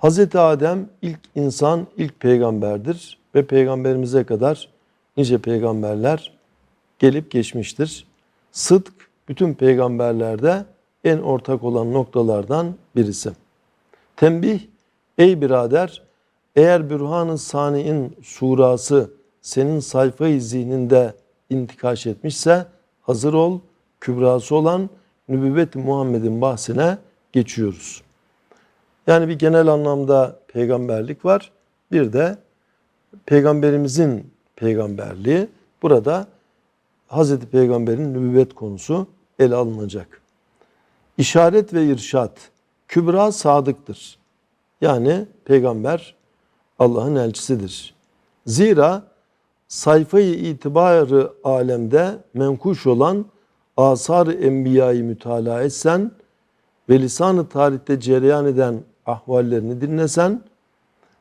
Hazreti Adem ilk insan, ilk peygamberdir ve peygamberimize kadar nice peygamberler gelip geçmiştir. Sıdk bütün peygamberlerde en ortak olan noktalardan birisi. Tembih, ey birader, eğer Bürhan-ı Sani'in surası senin sayfa-i zihninde intikaş etmişse hazır ol, kübrası olan nübüvvet-i Muhammed'in bahsine geçiyoruz. Yani bir genel anlamda peygamberlik var. Bir de peygamberimizin peygamberliği. Burada Hazreti Peygamber'in nübüvvet konusu ele alınacak. İşaret ve irşat kübra sadıktır. Yani peygamber Allah'ın elçisidir. Zira sayfayı itibarı alemde menkuş olan asar-ı enbiyayı mütalaa etsen ve lisan-ı tarihte cereyan eden ahvallerini dinlesen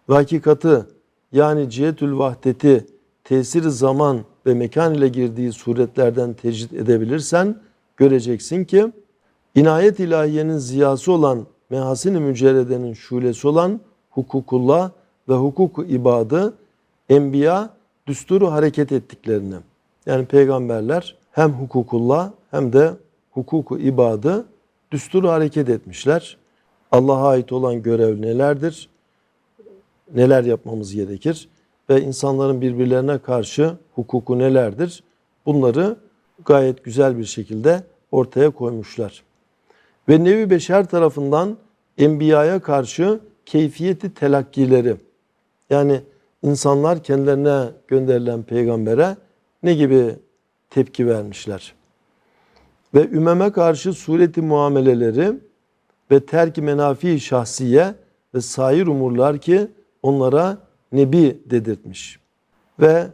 ve hakikati yani cihetül vahdeti tesir zaman ve mekan ile girdiği suretlerden tecrit edebilirsen göreceksin ki inayet ilahiyenin ziyası olan mehasin-i mücerredenin şulesi olan hukukullah ve hukuku ibadı enbiya düsturu hareket ettiklerini yani peygamberler hem hukukullah hem de hukuku ibadı düsturu hareket etmişler. Allah'a ait olan görev nelerdir? Neler yapmamız gerekir? Ve insanların birbirlerine karşı hukuku nelerdir? Bunları gayet güzel bir şekilde ortaya koymuşlar. Ve nevi beşer tarafından enbiyaya karşı keyfiyeti telakkileri yani insanlar kendilerine gönderilen peygambere ne gibi tepki vermişler? Ve ümeme karşı sureti muameleleri ve terk menafi şahsiye ve sair umurlar ki onlara nebi dedirtmiş. Ve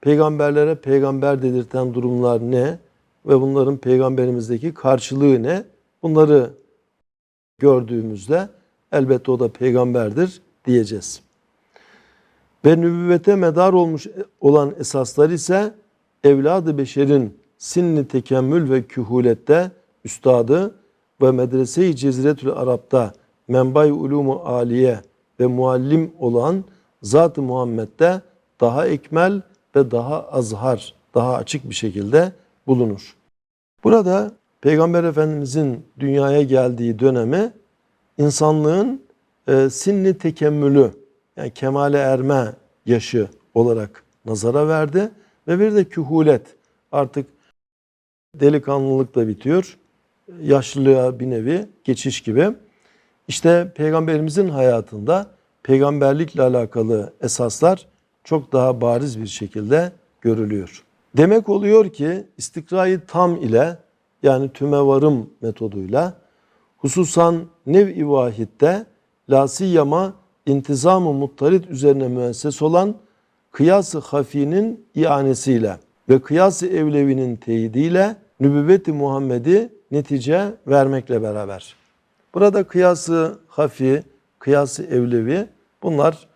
peygamberlere peygamber dedirten durumlar ne ve bunların peygamberimizdeki karşılığı ne? Bunları gördüğümüzde elbette o da peygamberdir diyeceğiz. Ve nübüvvete medar olmuş olan esaslar ise evladı beşerin sinni tekemmül ve kühulette üstadı ve medrese-i Ceziretül Arap'ta menbay ulumu aliye ve muallim olan Zat-ı Muhammed'de daha ekmel ve daha azhar, daha açık bir şekilde bulunur. Burada Peygamber Efendimizin dünyaya geldiği dönemi insanlığın e, sinni tekemmülü yani kemale erme yaşı olarak nazara verdi ve bir de kühulet artık delikanlılık da bitiyor. Yaşlılığa bir nevi geçiş gibi. İşte peygamberimizin hayatında peygamberlikle alakalı esaslar çok daha bariz bir şekilde görülüyor. Demek oluyor ki istikrayı tam ile yani tümevarım metoduyla hususan nev-i vahitte lasiyama intizamı muttarit üzerine müesses olan kıyas-ı hafinin ianesiyle ve kıyas-ı evlevinin teyidiyle nübüvvet-i Muhammed'i netice vermekle beraber. Burada kıyası hafi, kıyası evlevi bunlar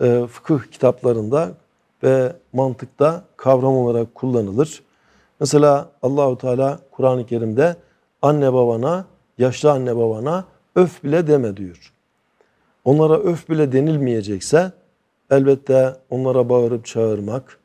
e, fıkıh kitaplarında ve mantıkta kavram olarak kullanılır. Mesela Allahu Teala Kur'an-ı Kerim'de anne babana, yaşlı anne babana öf bile deme diyor. Onlara öf bile denilmeyecekse elbette onlara bağırıp çağırmak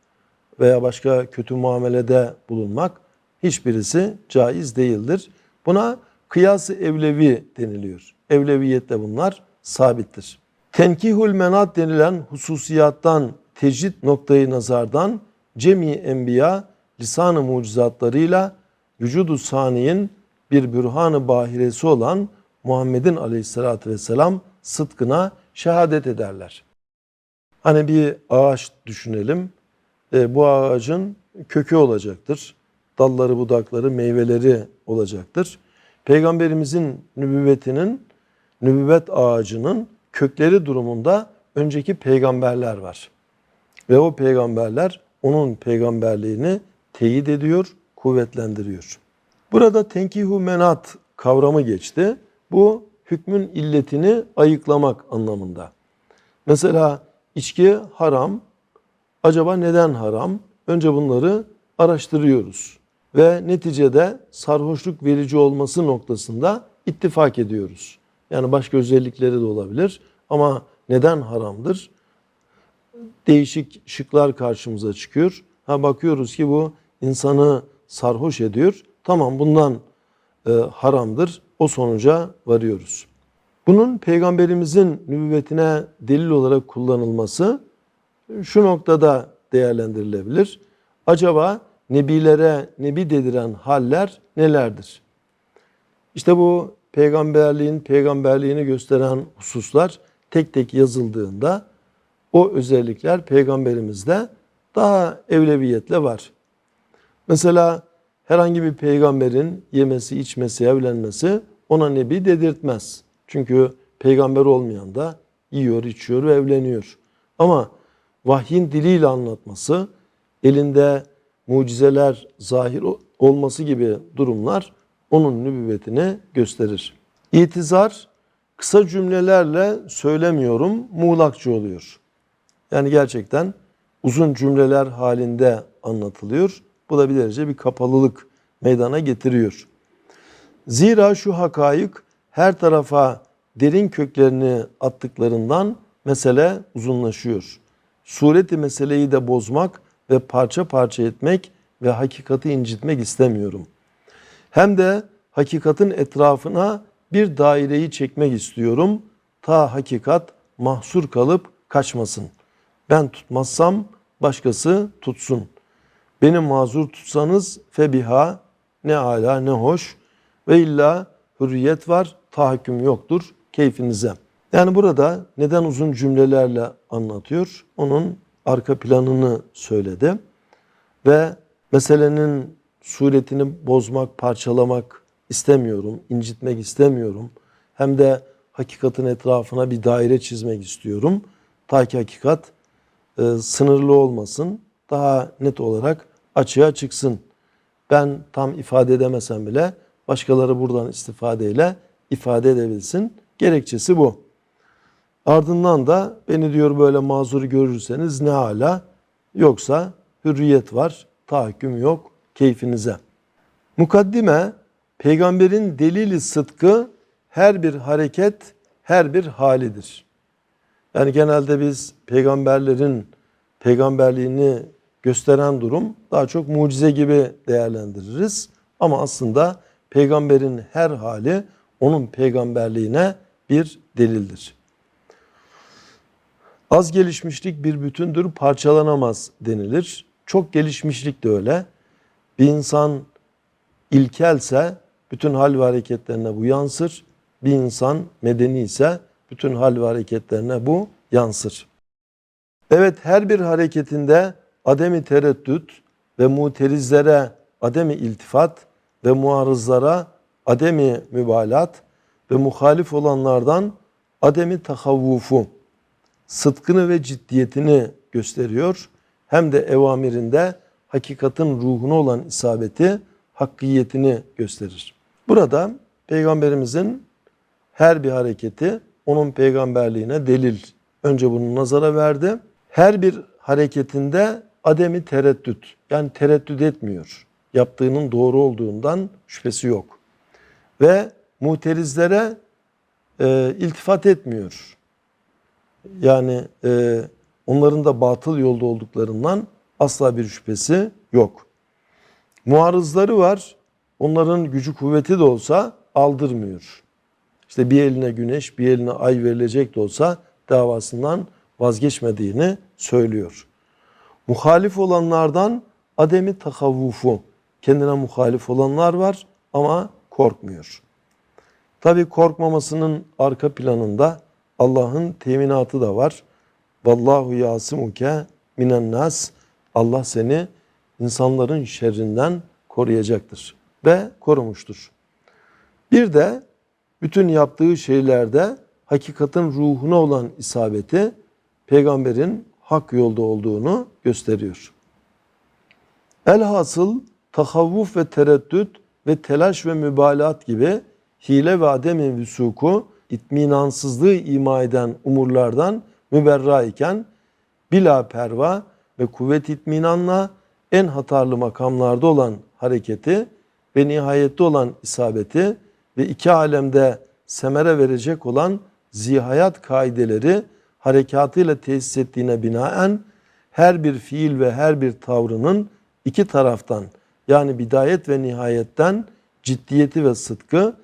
veya başka kötü muamelede bulunmak hiçbirisi caiz değildir. Buna kıyası evlevi deniliyor. Evleviyette bunlar sabittir. Tenkihül menat denilen hususiyattan tecrit noktayı nazardan cemi enbiya lisan-ı mucizatlarıyla vücudu saniyin bir bürhan-ı bahiresi olan Muhammed'in aleyhissalatü vesselam sıdkına şehadet ederler. Hani bir ağaç düşünelim. E, bu ağacın kökü olacaktır. Dalları, budakları, meyveleri olacaktır. Peygamberimizin nübüvvetinin, nübüvvet ağacının kökleri durumunda önceki peygamberler var. Ve o peygamberler onun peygamberliğini teyit ediyor, kuvvetlendiriyor. Burada tenkihu menat kavramı geçti. Bu hükmün illetini ayıklamak anlamında. Mesela içki haram. Acaba neden haram? Önce bunları araştırıyoruz ve neticede sarhoşluk verici olması noktasında ittifak ediyoruz. Yani başka özellikleri de olabilir. Ama neden haramdır? Değişik şıklar karşımıza çıkıyor. Ha bakıyoruz ki bu insanı sarhoş ediyor. Tamam bundan e, haramdır. O sonuca varıyoruz. Bunun peygamberimizin nübüvvetine delil olarak kullanılması şu noktada değerlendirilebilir. Acaba nebilere nebi dediren haller nelerdir? İşte bu peygamberliğin peygamberliğini gösteren hususlar tek tek yazıldığında o özellikler peygamberimizde daha evleviyetle var. Mesela herhangi bir peygamberin yemesi, içmesi, evlenmesi ona nebi dedirtmez. Çünkü peygamber olmayan da yiyor, içiyor ve evleniyor. Ama vahyin diliyle anlatması, elinde mucizeler zahir olması gibi durumlar onun nübüvvetini gösterir. İtizar kısa cümlelerle söylemiyorum muğlakçı oluyor. Yani gerçekten uzun cümleler halinde anlatılıyor. Bu da bir derece bir kapalılık meydana getiriyor. Zira şu hakayık her tarafa derin köklerini attıklarından mesele uzunlaşıyor. Sureti meseleyi de bozmak ve parça parça etmek ve hakikati incitmek istemiyorum. Hem de hakikatin etrafına bir daireyi çekmek istiyorum. Ta hakikat mahsur kalıp kaçmasın. Ben tutmazsam başkası tutsun. Beni mazur tutsanız febiha ne ala ne hoş ve illa hürriyet var tahakküm yoktur keyfinize. Yani burada neden uzun cümlelerle anlatıyor? Onun arka planını söyledi. Ve meselenin suretini bozmak, parçalamak istemiyorum, incitmek istemiyorum. Hem de hakikatin etrafına bir daire çizmek istiyorum. Ta ki hakikat e, sınırlı olmasın, daha net olarak açığa çıksın. Ben tam ifade edemesem bile başkaları buradan istifadeyle ifade edebilsin. Gerekçesi bu. Ardından da beni diyor böyle mazur görürseniz ne hala yoksa hürriyet var, tahakküm yok keyfinize. Mukaddime peygamberin delili sıdkı her bir hareket, her bir halidir. Yani genelde biz peygamberlerin peygamberliğini gösteren durum daha çok mucize gibi değerlendiririz. Ama aslında peygamberin her hali onun peygamberliğine bir delildir. Az gelişmişlik bir bütündür, parçalanamaz denilir. Çok gelişmişlik de öyle. Bir insan ilkelse bütün hal ve hareketlerine bu yansır. Bir insan medeni ise bütün hal ve hareketlerine bu yansır. Evet her bir hareketinde ademi tereddüt ve muterizlere ademi iltifat ve muarızlara ademi mübalat ve muhalif olanlardan ademi tahavvufu, sıdkını ve ciddiyetini gösteriyor. Hem de evamirinde hakikatin ruhuna olan isabeti, hakkiyetini gösterir. Burada Peygamberimizin her bir hareketi onun peygamberliğine delil. Önce bunu nazara verdi. Her bir hareketinde ademi tereddüt. Yani tereddüt etmiyor. Yaptığının doğru olduğundan şüphesi yok. Ve muterizlere e, iltifat etmiyor. Yani e, onların da batıl yolda olduklarından asla bir şüphesi yok. Muarızları var. Onların gücü kuvveti de olsa aldırmıyor. İşte bir eline güneş, bir eline ay verilecek de olsa davasından vazgeçmediğini söylüyor. Muhalif olanlardan ademi takavvufu, kendine muhalif olanlar var ama korkmuyor. Tabi korkmamasının arka planında Allah'ın teminatı da var. Vallahu yasimuke minen nas. Allah seni insanların şerrinden koruyacaktır ve korumuştur. Bir de bütün yaptığı şeylerde hakikatin ruhuna olan isabeti peygamberin hak yolda olduğunu gösteriyor. Elhasıl tahavvuf ve tereddüt ve telaş ve mübalaat gibi hile ve ademin vüsuku itminansızlığı ima eden umurlardan müberra iken bila perva ve kuvvet itminanla en hatarlı makamlarda olan hareketi ve nihayette olan isabeti ve iki alemde semere verecek olan zihayat kaideleri harekatıyla tesis ettiğine binaen her bir fiil ve her bir tavrının iki taraftan yani bidayet ve nihayetten ciddiyeti ve sıdkı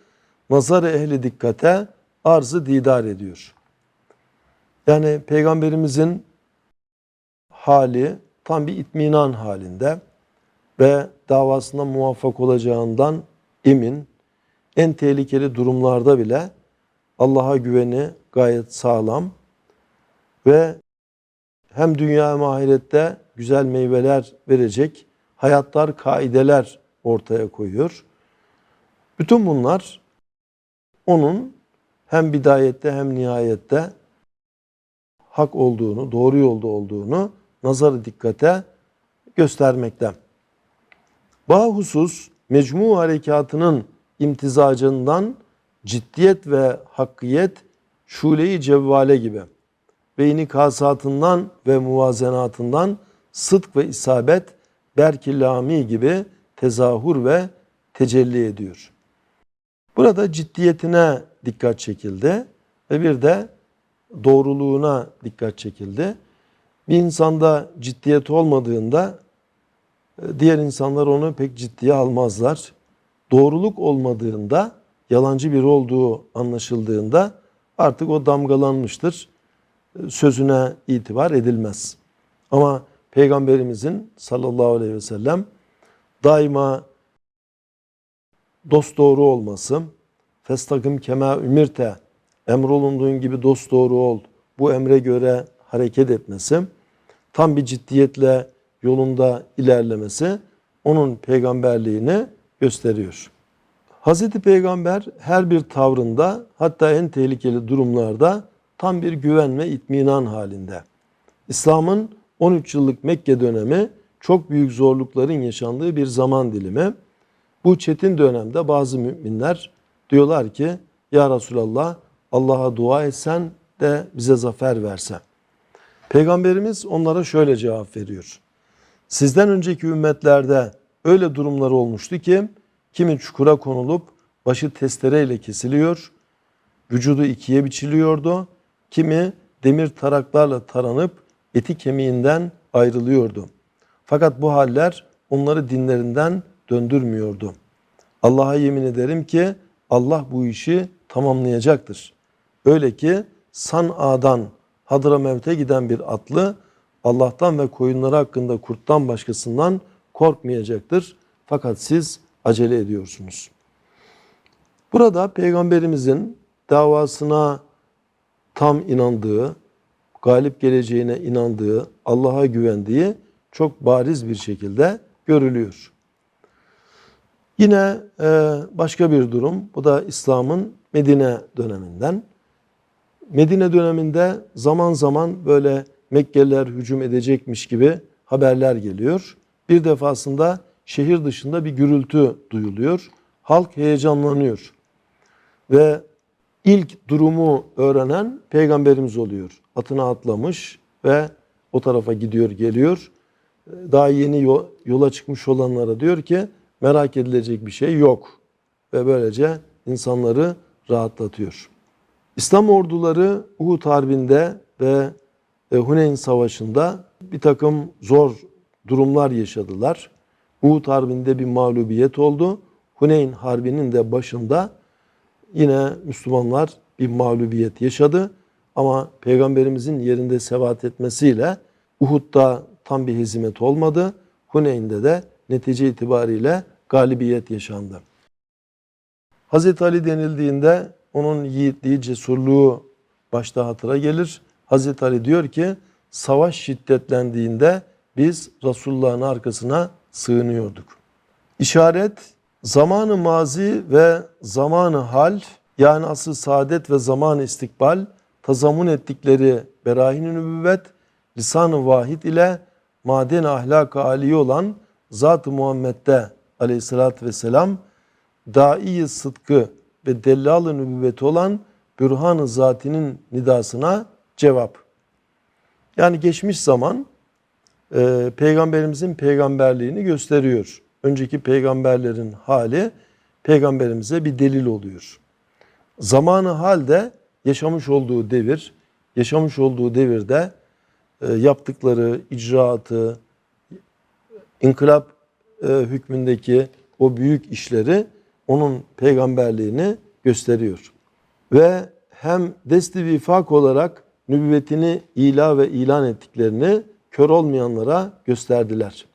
nazar ehli dikkate arzı didar ediyor. Yani peygamberimizin hali tam bir itminan halinde ve davasına muvaffak olacağından emin. En tehlikeli durumlarda bile Allah'a güveni gayet sağlam ve hem dünya hem ahirette güzel meyveler verecek hayatlar, kaideler ortaya koyuyor. Bütün bunlar onun hem bidayette hem nihayette hak olduğunu, doğru yolda olduğunu nazarı dikkate göstermekte. Bahusus mecmu harekatının imtizacından ciddiyet ve hakkiyet şule-i cevvale gibi ve inikasatından ve muvazenatından sıdk ve isabet berki lami gibi tezahür ve tecelli ediyor. Burada ciddiyetine dikkat çekildi ve bir de doğruluğuna dikkat çekildi. Bir insanda ciddiyet olmadığında e, diğer insanlar onu pek ciddiye almazlar. Doğruluk olmadığında, yalancı biri olduğu anlaşıldığında artık o damgalanmıştır. E, Sözüne itibar edilmez. Ama Peygamberimizin sallallahu aleyhi ve sellem daima dost doğru olması, festakım kema ümirte, emrolunduğun gibi dost doğru ol, bu emre göre hareket etmesi, tam bir ciddiyetle yolunda ilerlemesi onun peygamberliğini gösteriyor. Hazreti Peygamber her bir tavrında hatta en tehlikeli durumlarda tam bir güven ve itminan halinde. İslam'ın 13 yıllık Mekke dönemi çok büyük zorlukların yaşandığı bir zaman dilimi. Bu çetin dönemde bazı müminler diyorlar ki ya Resulallah Allah'a dua etsen de bize zafer versen. Peygamberimiz onlara şöyle cevap veriyor. Sizden önceki ümmetlerde öyle durumlar olmuştu ki kimi çukura konulup başı testereyle kesiliyor, vücudu ikiye biçiliyordu, kimi demir taraklarla taranıp eti kemiğinden ayrılıyordu. Fakat bu haller onları dinlerinden döndürmüyordu. Allah'a yemin ederim ki Allah bu işi tamamlayacaktır. Öyle ki San'a'dan Hadramevt'e giden bir atlı Allah'tan ve koyunları hakkında kurttan başkasından korkmayacaktır. Fakat siz acele ediyorsunuz. Burada peygamberimizin davasına tam inandığı, galip geleceğine inandığı, Allah'a güvendiği çok bariz bir şekilde görülüyor. Yine e, başka bir durum, bu da İslam'ın Medine döneminden. Medine döneminde zaman zaman böyle Mekkeliler hücum edecekmiş gibi haberler geliyor. Bir defasında şehir dışında bir gürültü duyuluyor. Halk heyecanlanıyor. Ve ilk durumu öğrenen peygamberimiz oluyor. Atına atlamış ve o tarafa gidiyor geliyor. Daha yeni yola çıkmış olanlara diyor ki merak edilecek bir şey yok. Ve böylece insanları rahatlatıyor. İslam orduları Uhud Harbi'nde ve e, Huneyn Savaşı'nda bir takım zor durumlar yaşadılar. Uhud Harbi'nde bir mağlubiyet oldu. Huneyn Harbi'nin de başında yine Müslümanlar bir mağlubiyet yaşadı. Ama Peygamberimizin yerinde sebat etmesiyle Uhud'da tam bir hezimet olmadı. Huneyn'de de netice itibariyle galibiyet yaşandı. Hazreti Ali denildiğinde onun yiğitliği, cesurluğu başta hatıra gelir. Hazreti Ali diyor ki savaş şiddetlendiğinde biz Resulullah'ın arkasına sığınıyorduk. İşaret zamanı mazi ve zamanı hal yani asıl saadet ve zamanı istikbal tazamun ettikleri berahin-i nübüvvet lisan-ı vahid ile maden ahlak-ı aliye olan Zat-ı Muhammed'de aleyhissalatü vesselam dai sıdkı ve dellal-ı nübüvveti olan bürhan-ı zatinin nidasına cevap. Yani geçmiş zaman e, peygamberimizin peygamberliğini gösteriyor. Önceki peygamberlerin hali peygamberimize bir delil oluyor. zamanı halde yaşamış olduğu devir, yaşamış olduğu devirde e, yaptıkları icraatı, inkılap e, hükmündeki o büyük işleri onun peygamberliğini gösteriyor. Ve hem desti vifak olarak nübüvvetini ila ve ilan ettiklerini kör olmayanlara gösterdiler.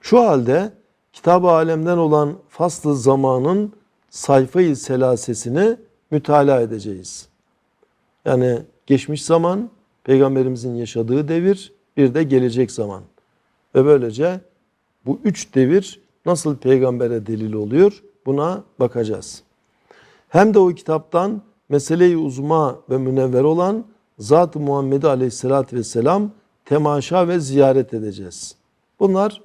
Şu halde kitab-ı alemden olan faslı zamanın sayfayı selasesini mütalaa edeceğiz. Yani geçmiş zaman, peygamberimizin yaşadığı devir, bir de gelecek zaman. Ve böylece bu üç devir nasıl peygambere delil oluyor buna bakacağız. Hem de o kitaptan mesele-i uzma ve münevver olan Zat-ı Muhammed Aleyhisselatü Vesselam temaşa ve ziyaret edeceğiz. Bunlar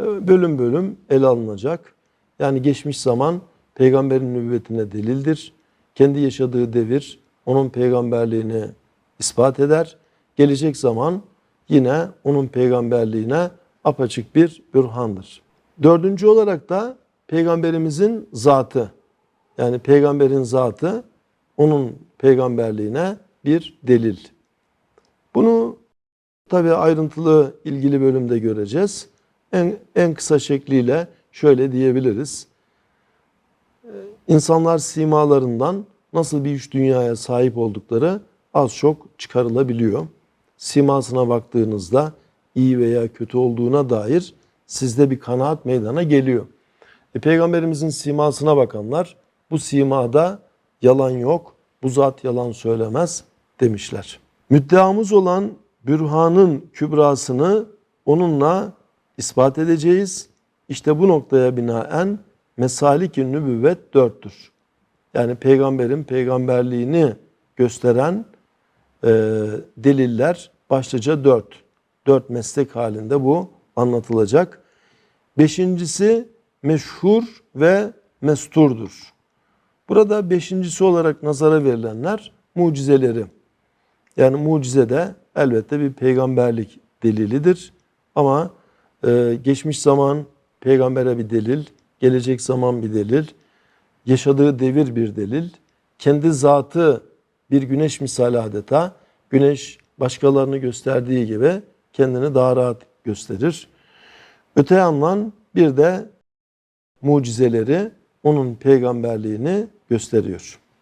e, bölüm bölüm ele alınacak. Yani geçmiş zaman peygamberin nübüvvetine delildir. Kendi yaşadığı devir onun peygamberliğini ispat eder. Gelecek zaman yine onun peygamberliğine apaçık bir bürhandır. Dördüncü olarak da peygamberimizin zatı. Yani peygamberin zatı onun peygamberliğine bir delil. Bunu tabi ayrıntılı ilgili bölümde göreceğiz. En, en kısa şekliyle şöyle diyebiliriz. İnsanlar simalarından nasıl bir üç dünyaya sahip oldukları az çok çıkarılabiliyor. Simasına baktığınızda iyi veya kötü olduğuna dair sizde bir kanaat meydana geliyor. E, Peygamberimizin simasına bakanlar bu simada yalan yok, bu zat yalan söylemez demişler. Müddeamız olan bürhanın kübrasını onunla ispat edeceğiz. İşte bu noktaya binaen mesalik-i nübüvvet dörttür. Yani peygamberin peygamberliğini gösteren e, deliller başlıca dört. Dört meslek halinde bu anlatılacak. Beşincisi meşhur ve mesturdur. Burada beşincisi olarak nazara verilenler mucizeleri. Yani mucize de elbette bir peygamberlik delilidir. Ama e, geçmiş zaman peygambere bir delil, gelecek zaman bir delil, yaşadığı devir bir delil, kendi zatı bir güneş misali adeta, güneş başkalarını gösterdiği gibi kendini daha rahat gösterir. Öte yandan bir de mucizeleri onun peygamberliğini gösteriyor.